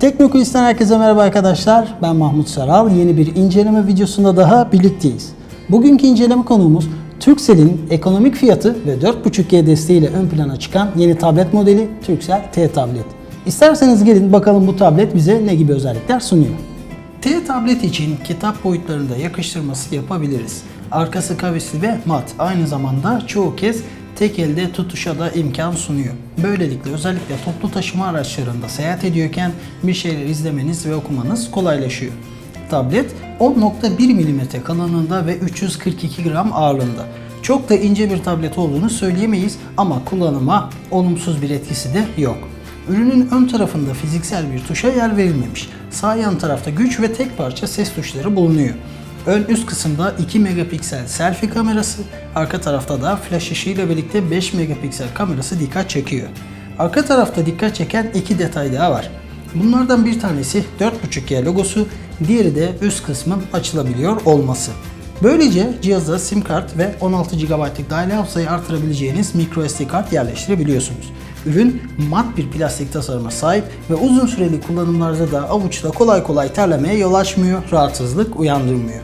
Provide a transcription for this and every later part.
Teknokulis'ten herkese merhaba arkadaşlar. Ben Mahmut Saral. Yeni bir inceleme videosunda daha birlikteyiz. Bugünkü inceleme konuğumuz Turkcell'in ekonomik fiyatı ve 4.5G desteğiyle ön plana çıkan yeni tablet modeli Turkcell T Tablet. İsterseniz gelin bakalım bu tablet bize ne gibi özellikler sunuyor. T tablet için kitap boyutlarında yakıştırması yapabiliriz. Arkası kavisli ve mat. Aynı zamanda çoğu kez tek elde tutuşa da imkan sunuyor. Böylelikle özellikle toplu taşıma araçlarında seyahat ediyorken bir şeyler izlemeniz ve okumanız kolaylaşıyor. Tablet 10.1 mm kalınlığında ve 342 gram ağırlığında. Çok da ince bir tablet olduğunu söyleyemeyiz ama kullanıma olumsuz bir etkisi de yok. Ürünün ön tarafında fiziksel bir tuşa yer verilmemiş. Sağ yan tarafta güç ve tek parça ses tuşları bulunuyor. Ön üst kısımda 2 megapiksel selfie kamerası, arka tarafta da flash ışığıyla birlikte 5 megapiksel kamerası dikkat çekiyor. Arka tarafta dikkat çeken iki detay daha var. Bunlardan bir tanesi 4.5G logosu, diğeri de üst kısmın açılabiliyor olması. Böylece cihaza sim kart ve 16 GB'lık dahili hafızayı artırabileceğiniz microSD kart yerleştirebiliyorsunuz. Ürün mat bir plastik tasarıma sahip ve uzun süreli kullanımlarda da avuçla kolay kolay terlemeye yol açmıyor, rahatsızlık uyandırmıyor.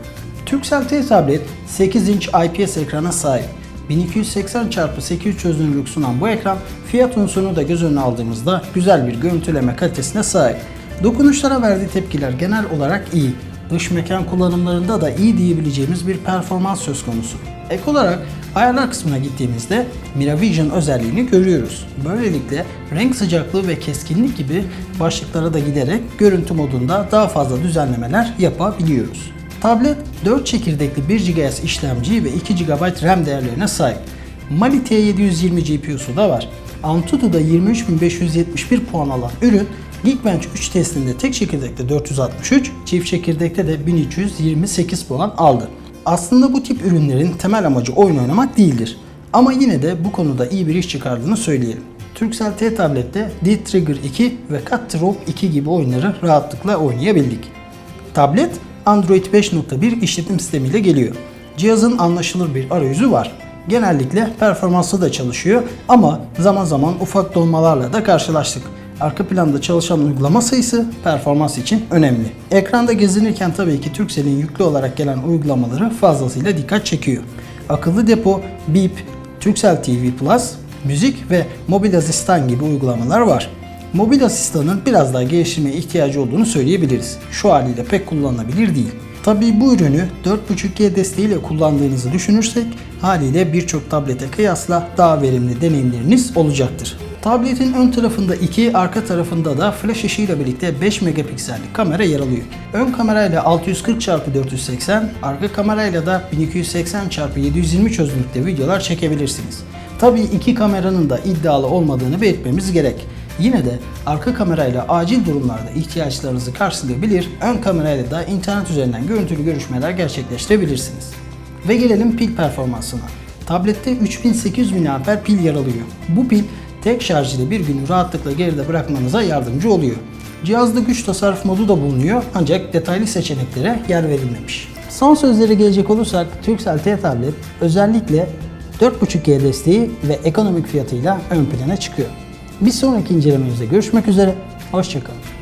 Turkcell T tablet 8 inç IPS ekrana sahip. 1280x800 çözünürlük sunan bu ekran fiyat unsurunu da göz önüne aldığımızda güzel bir görüntüleme kalitesine sahip. Dokunuşlara verdiği tepkiler genel olarak iyi. Dış mekan kullanımlarında da iyi diyebileceğimiz bir performans söz konusu. Ek olarak ayarlar kısmına gittiğimizde Miravision özelliğini görüyoruz. Böylelikle renk sıcaklığı ve keskinlik gibi başlıklara da giderek görüntü modunda daha fazla düzenlemeler yapabiliyoruz. Tablet 4 çekirdekli 1 GHz işlemci ve 2 GB RAM değerlerine sahip. Mali T720 GPU'su da var. Antutu'da 23.571 puan alan ürün Geekbench 3 testinde tek çekirdekte 463, çift çekirdekte de 1328 puan aldı. Aslında bu tip ürünlerin temel amacı oyun oynamak değildir. Ama yine de bu konuda iyi bir iş çıkardığını söyleyelim. Turkcell T tablette Dead Trigger 2 ve Cut Rope 2 gibi oyunları rahatlıkla oynayabildik. Tablet Android 5.1 işletim sistemiyle geliyor. Cihazın anlaşılır bir arayüzü var. Genellikle performanslı da çalışıyor ama zaman zaman ufak donmalarla da karşılaştık. Arka planda çalışan uygulama sayısı performans için önemli. Ekranda gezinirken tabii ki Turkcell'in yüklü olarak gelen uygulamaları fazlasıyla dikkat çekiyor. Akıllı depo, Beep, Turkcell TV Plus, müzik ve mobil asistan gibi uygulamalar var. Mobil asistanın biraz daha geliştirmeye ihtiyacı olduğunu söyleyebiliriz. Şu haliyle pek kullanılabilir değil. Tabii bu ürünü 4.5G desteğiyle kullandığınızı düşünürsek haliyle birçok tablete kıyasla daha verimli deneyimleriniz olacaktır. Tabletin ön tarafında 2, arka tarafında da flash ışığıyla birlikte 5 megapiksellik kamera yer alıyor. Ön kamerayla 640x480, arka kamerayla da 1280x720 çözünürlükte videolar çekebilirsiniz. Tabii iki kameranın da iddialı olmadığını belirtmemiz gerek. Yine de arka kamerayla acil durumlarda ihtiyaçlarınızı karşılayabilir, ön kamerayla da internet üzerinden görüntülü görüşmeler gerçekleştirebilirsiniz. Ve gelelim pil performansına. Tablette 3800 mAh pil yer alıyor. Bu pil tek şarj ile bir günü rahatlıkla geride bırakmanıza yardımcı oluyor. Cihazda güç tasarruf modu da bulunuyor ancak detaylı seçeneklere yer verilmemiş. Son sözlere gelecek olursak Turkcell T tablet özellikle 4.5G desteği ve ekonomik fiyatıyla ön plana çıkıyor. Bir sonraki incelememizde görüşmek üzere, hoşçakalın.